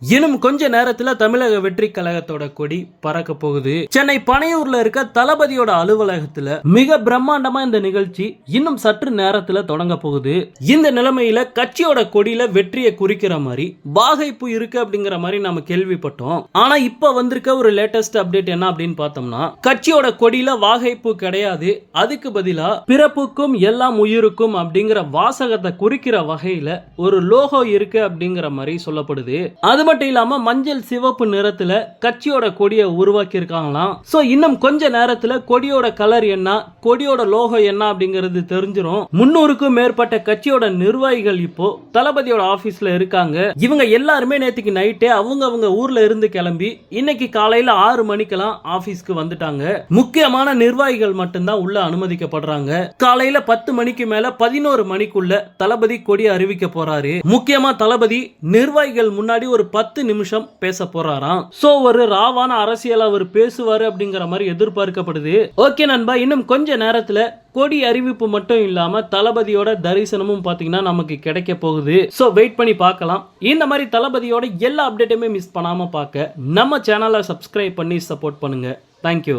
இன்னும் கொஞ்ச நேரத்துல தமிழக வெற்றி கழகத்தோட கொடி பறக்க போகுது. சென்னை பனையூர்ல இருக்க தளபதியோட அலுவலகத்துல மிக பிரம்மாண்டமா இந்த நிகழ்ச்சி இன்னும் சற்று நேரத்துல தொடங்க போகுது. இந்த நிலைமையில கட்சியோட கொடியில வெற்றியை குறிக்கிற மாதிரி வாகைப்பு இருக்கு அப்படிங்கிற மாதிரி நம்ம கேள்விப்பட்டோம். ஆனா இப்ப வந்திருக்க ஒரு லேட்டஸ்ட் அப்டேட் என்ன அப்படின்னு பார்த்தோம்னா கட்சியோட கொடியில வாகைப்பு கிடையாது. அதுக்கு பதிலா பிறப்புக்கும் எல்லாம் உயிருக்கும் அப்படிங்கிற வாசகத்தை குறிக்கிற வகையில ஒரு லோகோ இருக்கு அப்படிங்கிற மாதிரி சொல்லப்படுது. அது மட்டும் இல்லாம மஞ்சள் சிவப்பு நிறத்துல கட்சியோட கொடியை உருவாக்கி இருக்காங்களாம் சோ இன்னும் கொஞ்ச நேரத்துல கொடியோட கலர் என்ன கொடியோட லோகம் என்ன அப்படிங்கிறது தெரிஞ்சிடும் முன்னூறுக்கும் மேற்பட்ட கட்சியோட நிர்வாகிகள் இப்போ தளபதியோட ஆபீஸ்ல இருக்காங்க. இவங்க எல்லாருமே நேத்துக்கு நைட்டே அவங்க அவங்க ஊர்ல இருந்து கிளம்பி இன்னைக்கு காலையில ஆறு மணிக்கெல்லாம் ஆபீஸ்க்கு வந்துட்டாங்க. முக்கியமான நிர்வாகிகள் மட்டும்தான் உள்ள அனுமதிக்கப்படுறாங்க. காலையில பத்து மணிக்கு மேல பதினோரு மணிக்குள்ள தளபதி கொடி அறிவிக்க போறாரு. முக்கியமா தளபதி நிர்வாகிகள் முன்னாடி ஒரு பத்து நிமிஷம் பேச போறாராம். சோ ஒரு ராவான அரசியல் அவர் பேசுவாரு அப்படிங்கிற மாதிரி எதிர்பார்க்கப்படுது. ஓகே நண்பா இன்னும் கொஞ்ச நேரத்துல கொடி அறிவிப்பு மட்டும் இல்லாம தளபதியோட தரிசனமும் பாத்தீங்கன்னா நமக்கு கிடைக்க போகுது. சோ வெயிட் பண்ணி பார்க்கலாம். இந்த மாதிரி தளபதியோட எல்லா அப்டேட்டுமே மிஸ் பண்ணாம பார்க்க நம்ம சேனலை சப்ஸ்கிரைப் பண்ணி சப்போர்ட் பண்ணுங்க. தேங்க்யூ